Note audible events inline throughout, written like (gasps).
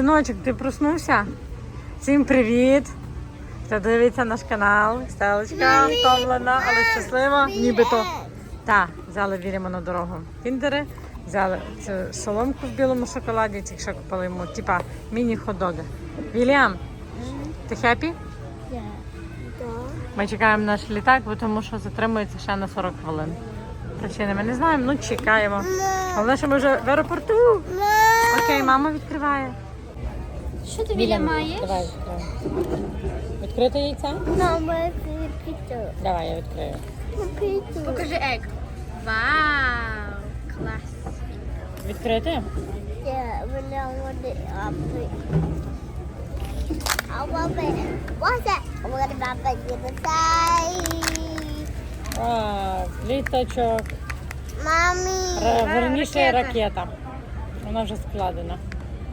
Синочок, ти проснувся? Всім привіт! Хто дивиться наш канал? Стелечка втомлена, але щаслива, нібито. Так, взяли Вільяма на дорогу. Кіндери, взяли цю соломку в білому шоколаді, тільки що купили йому, типа міні-ходоги. Вільям, ти хеппі? Ми чекаємо наш літак, бо тому що затримується ще на 40 хвилин. Причини ми не знаємо, ну чекаємо. Головне, що ми вже в аеропорту. Окей, мама відкриває. Що ти біля маєш? Давай відкривай. Відкрити яйця? Мама, піцу. Давай, я відкрию. Піцу. Покажи ег. Вау! Клас. Відкрити? Літачок. Mommy. Ра- Верніше ракета. ракета. Вона вже складена.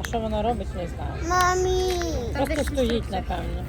Що вона робить, не знаю. Мамі! Просто стоїть, напевно.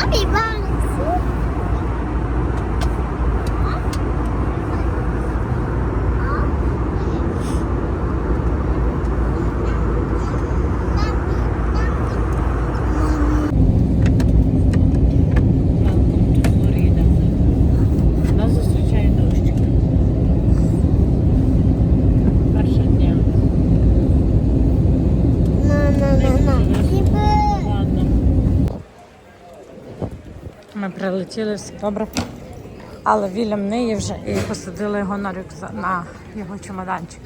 I'll be wrong. Ми все добре. Але Вільям не є вже і посадили його на рюкзак, на його чемоданчик.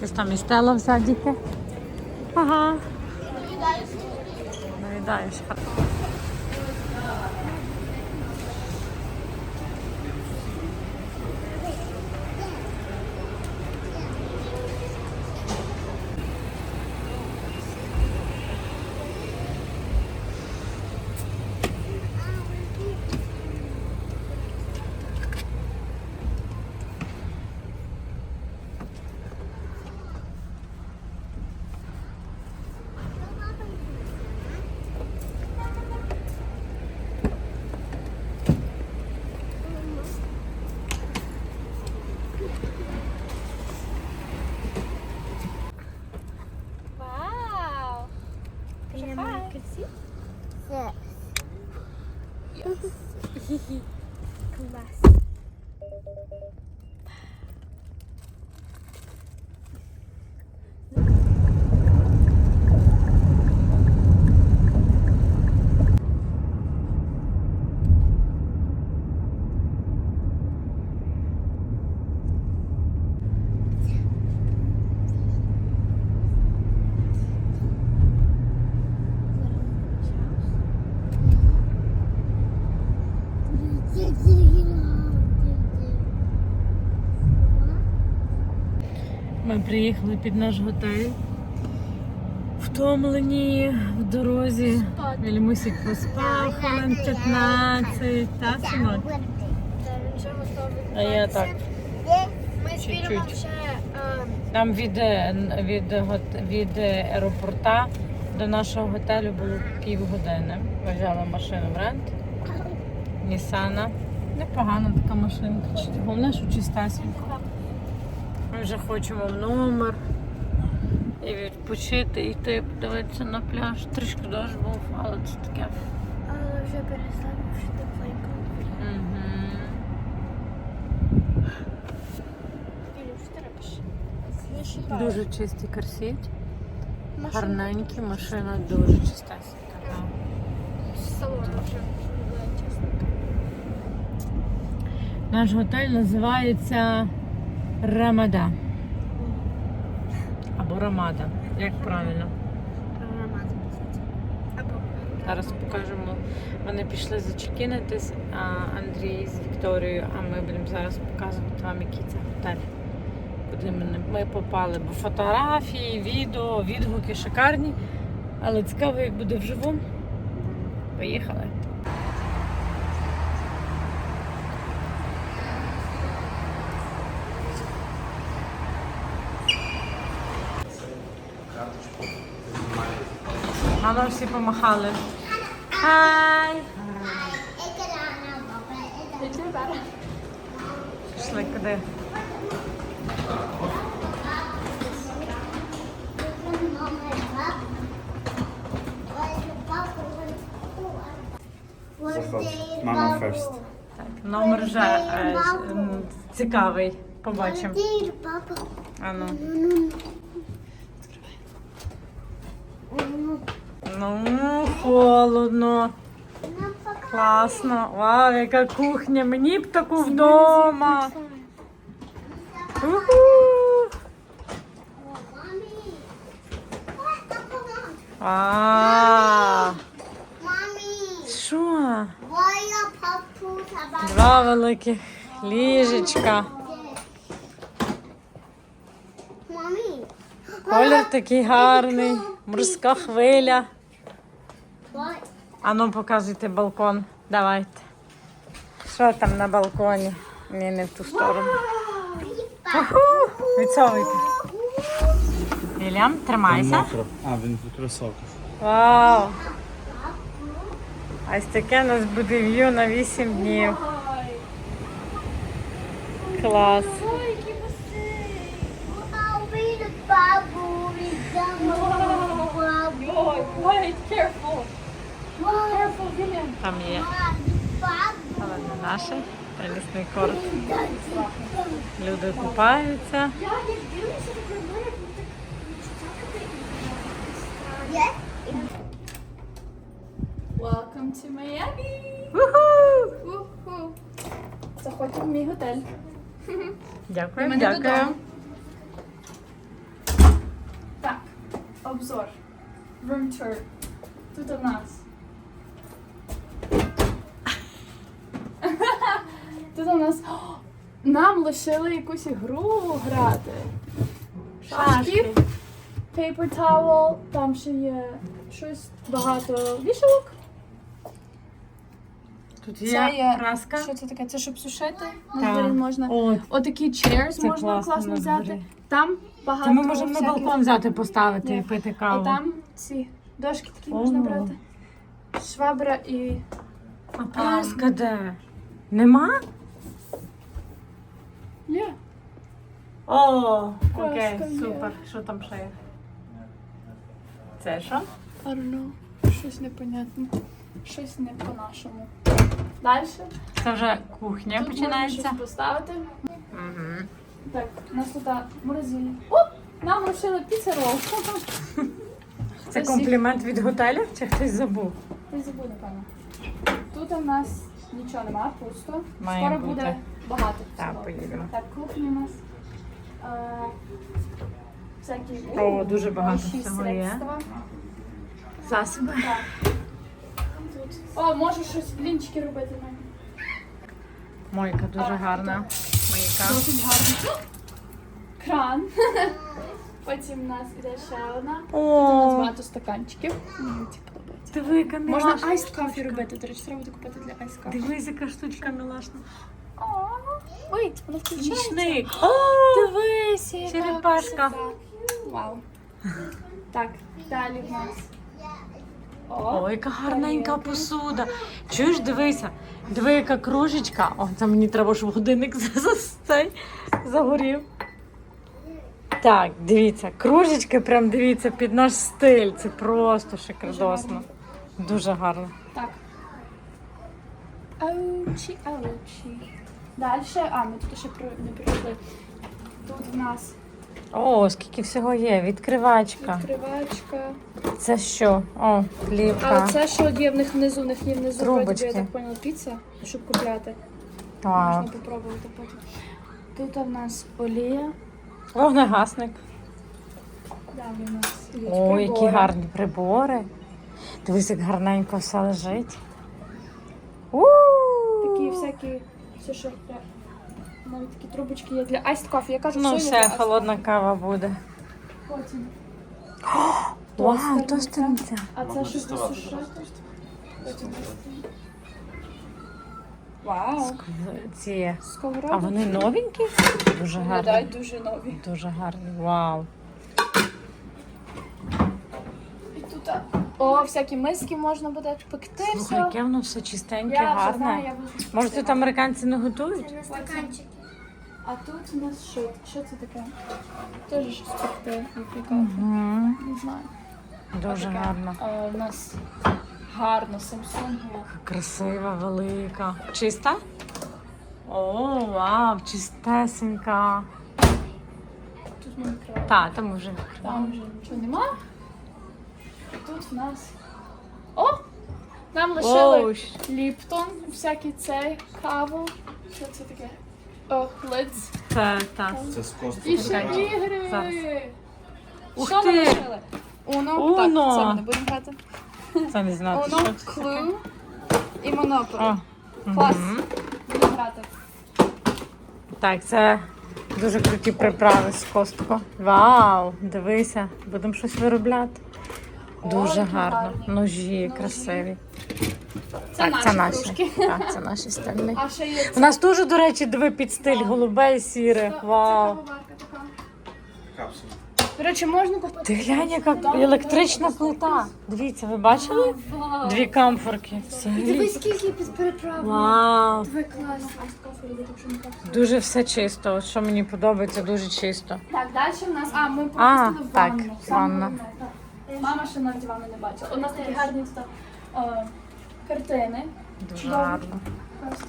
Десь там і стела в садіки. Ага. Наїдаєш. Приїхали під наш готель. Втомлені в дорозі. Вільмусик поспав хвилин 15. Та, синок? А я так. Чуть-чуть. Е, від, від, від аеропорта до нашого готелю було півгодини. Ми взяли машину в рент. Нісана. Непогана така машинка. Головне, що чистесенько. Ми вже хочемо в номер і відпочити, і йти подивитися на пляж. Трішки дощ був, але це таке. але вже перестали вже тепленько. Угу. Ти? Дуже чистий карсіт, гарненький, машина дуже. З салону вже, чесно. Наш готель називається Рамада. Або Рамада. Як правильно? Писати. Або Зараз покажемо. Вони пішли зачекінитись, Андрій з Вікторією, а ми будемо зараз показувати вам, який це готель. Куди ми попали. Бо фотографії, відео, відгуки шикарні. Але цікаво, як буде вживу. Поїхали. Мало всі помахали. Хай! Пішли куди? Mama first. Так, номер вже е, цікавий. Побачимо. Ану. Ну, холодно. Класно. Вау, яка кухня. Мені б таку вдома. Уху. А, Що? Два великих ліжечка. Mommy. Колір такий гарний. Морська хвиля. What? Ану, показуйте балкон. Давайте. Що там на балконі? Ні, не в ту сторону. Уху! Відсовуйте. Вільям, тримайся. А, він в кросовках. Вау! Ось таке у нас буде в'ю на 8 днів. Клас. Wait, careful. Там є, але не наше. Тенісний корт. Люди купаються. Welcome to Miami. Заходьте в мій готель. Дякую, мене дякую. додому. Так, обзор. Room tour. Тут у нас. Тут у нас. Нам лишили якусь ігру грати. Шашки. Paper towel. Там ще є щось багато вішалок. Тут Це є є- краска. Що це таке? Це щоб сушити? На дворі можна. От, Отакі chairs Це можна класно класно, на взяти. дворі. Там багато. Це ми можемо на всяких- балкон взяти, поставити Ні. і пити А каву. там ці дошки такі О. можна брати. Швабра і. А праска де? Нема? Є. О, окей, є. супер. Що там ще є? Це що? Know. щось непонятне. Щось не по-нашому. Далі. Це вже кухня Тут можна починається. щось поставити. Угу. Так, у нас тут морозильня. О! Нам лишили піцерол. Це комплімент від готелю чи хтось забув? Ти забув, напевно. Тут у нас нічого немає, пусто. Має Скоро бути. буде багато Так, всього. поїдемо. Так, кухня у нас. Е, всякі О, дуже багато моющі всього є. средства. Засоби. Так. Тут. О, можеш щось блінчики робити нам. Мойка дуже А, гарна. Мийка. Досить гарно. (gasps) Кран. (laughs) Потім у нас іде ще одна. Тут у нас О, багато стаканчиків. Мені ці подобається. Диви, яка Можна айс кофі робити. До речі, треба буде купити для айс кофі. Дивись, яка штучка мілашна. Ой, воно включається. Нічник. О, Дивись, яка Черепашка. красота. Вау. Так, далі в нас. О, О, яка гарненька посуда. Чуєш, дивися, диви, яка кружечка. О, це мені треба, щоб годинник (laughs) за- за цей загорів. Так, дивіться, кружечки, прям дивіться, під наш стиль. Це просто шикардосно. Дуже гарно. Так. Аучі, аучі. Далі. А, ми тут ще не прийшли. Тут в нас О, скільки всього є. Відкривачка. відкривачка. Це що? О, А плівка. це що є в них внизу? В них є внизу вроді, би, Трубочки. я так поняла, піца, щоб купляти. Так. Можна попробувати потім. Тут в нас олія. Вогнегасник. Далі у нас йдуть О, які прибори. гарні прибори. Дивись, як гарненько все лежить. Такі всякі, все, що навіть такі трубочки є для айст кофі. Я кажу, Ну, все, все, холодна кава буде. Потім. Вау, Тостерниця. тостерниця. А це що засушити? Потім. Вау. Ці. А вони новенькі? Дуже Виглядають гарні. дуже нові. Дуже гарні. Вау. І тут а, о, всякі миски можна буде пекти. Слухай, все. яке воно все чистеньке, Я вже знаю, гарне. я буду. Може, тут американці не готують? Це на стаканчики. А тут у нас що? Що це таке? Теж щось пекти, випікати. Угу. Не знаю. Дуже Таке. гарно. А, у нас гарно Samsung. Красива, велика. Чиста? О, вау, чистесенька. Тут ми відкриваємо. Так, там вже. Там вже нічого нема. І тут в нас. О! Нам лишили Оу, Ліптон, всякий цей, каву. Що це таке? О, лидс. це так. Це з костю. І ще ігри. Ух що ми ти! лишили? Уно. Так, це ми не будемо грати. Це не знати, Уно, це. Клу і Monopoly. О, Клас. мгм. Будемо грати. Так, це дуже круті приправи з костку. Вау, дивися, будемо щось виробляти. Дуже гарно. Ножі красиві. Це так, наші це наші. кружки. Так, це наші стальні. А ще є У нас теж, до речі, диви під стиль голубе і сіре. Вау. Капсула. До речі, можна купити. Ти глянь, яка електрична плита. Дивіться, ви бачили? Дві камфорки. Взагалі. скільки під переправою. Вау. Ви класні. кофе робити, якщо не так. Дуже все чисто. От що мені подобається, дуже чисто. Так, далі в нас. А, ми А, пропустили так, ванну. Ванна. так. Мама ще навіть ванну не бачила. У нас такі гарні тут е, картини. Дуже Чудово. гарно. Просто.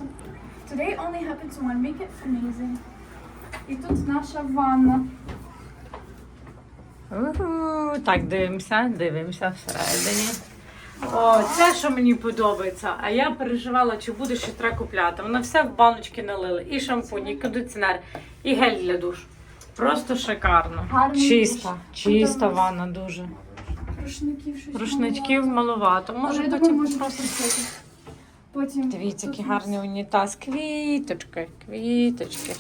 Today only happens one. Make it amazing. І тут наша ванна. Уху. Так, дивимося, дивимося всередині. О, це що мені подобається. А я переживала, чи буде ще треба купляти. Воно все в баночки налили. І шампунь, і кондиціонер, і гель для душу. Просто шикарно. Гарний Чиста, душ. чиста Подобається. ванна дуже. Рушників щось. Рушничків малувато. маловато. Може думаю, потім може просто. Потім. Дивіться, який гарний унітаз. Квіточки, квіточки.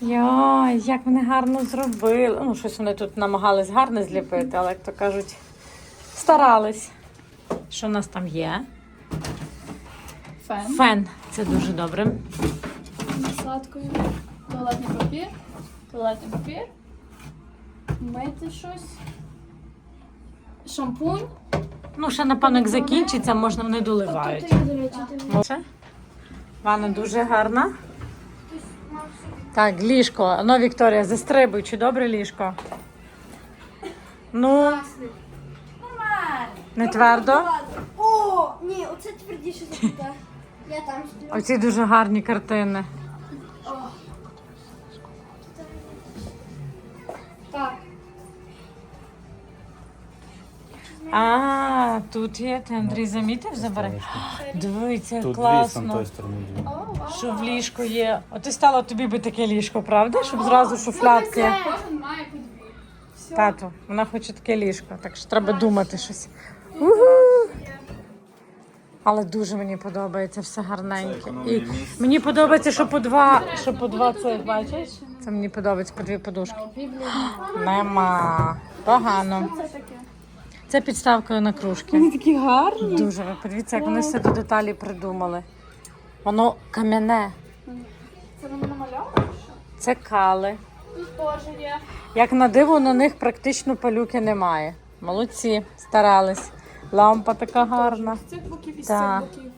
Йой, як вони гарно зробили. Ну, щось вони тут намагались гарно зліпити, але, як то кажуть, старались. Що в нас там є? Фен. Фен. Це дуже добре. Насладкою. Туалетний папір. Туалетний папір. Мити щось. Шампунь. Ну, ще, напевно, як закінчиться, можна вони От доливають. Ванна дуже гарна. Так, ліжко. Ну, Вікторія, застрибуй, чи добре ліжко? Ну, Не твердо? О, ні, оце твердіше за. Я там сплю. Оці дуже гарні картини. А, тут є, ти Андрій замітив, забери. Дивіться, Тут дві з класно. тої сторони дві. Що в ліжко є. От і стало тобі би таке ліжко, правда? Щоб зразу. Кожен має по дві. Все. Тату, вона хоче таке ліжко, так що треба думати щось. Угу. Але дуже мені подобається все гарненьке. І мені подобається, що по два, що по два цих, бачиш? Це мені подобається по дві подушки. Нема. Погано. Це таке. Це підставкою на кружки. Вони такі гарні. Дуже. Ви подивіться, як вони все до деталі придумали. Воно кам'яне. Це воно намальовано? Це кали. Тут теж є. Як на диво, на них практично палюки немає. Молодці, старались. Лампа така гарна. З цих боків і з Так. цих боків.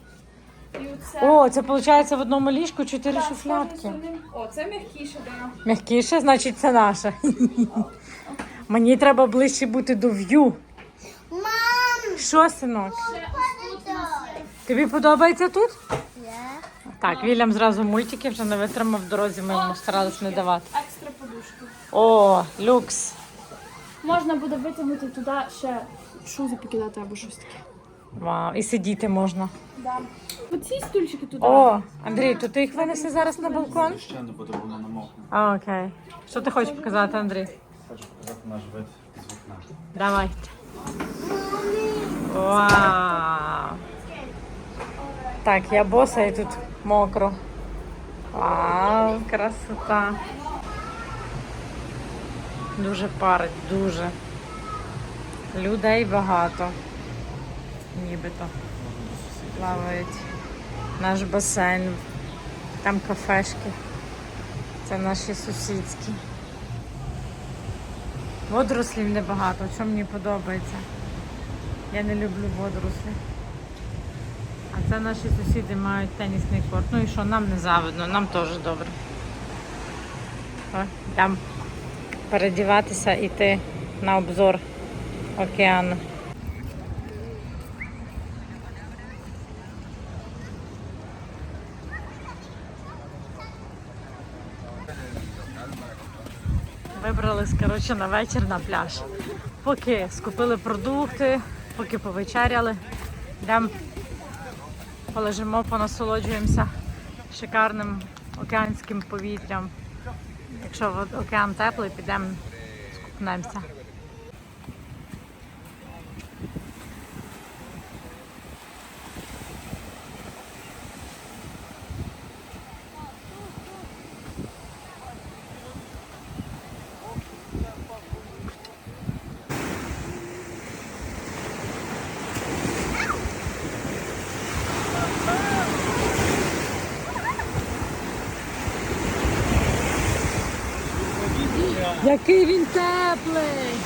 І оце. О, це виходить в одному ліжку чотири Так, шуфлятки. схоже, що ним- О, це м'якіше, да. Мягкіше, значить, це наше. Мені треба ближче бути до в'ю. Що, синок? Тобі подобається тут? Так, Вільям зразу мультики вже не витримав в дорозі, ми йому старались не давати. Екстра подушки. О, люкс. Можна буде витягнути туди ще шузи покидати або щось таке. Вау, і сидіти можна. Да. Оці стульчики туди. О, Андрій, то ти їх винеси зараз на балкон? Ще не буде, воно намокне. А, окей. Що ти хочеш показати, Андрій? Хочу показати наш вид з вікна. Давайте. Вау. Так, я боса і тут мокро. Вау, красота. Дуже парить, дуже. Людей багато. Нібито. Плавають. Наш басейн. Там кафешки. Це наші сусідські. Водорослів небагато, що мені подобається. Я не люблю водорослі. А це наші сусіди мають тенісний корт. Ну і що, нам не завидно, нам теж добре. О, Там передіватися і йти на обзор океану. Вибрались, коротше, на вечір на пляж. Поки скупили продукти, поки повечеряли, йдемо полежимо, понасолоджуємося шикарним океанським повітрям. Якщо океан теплий, підемо скупнемося. Який він теплий!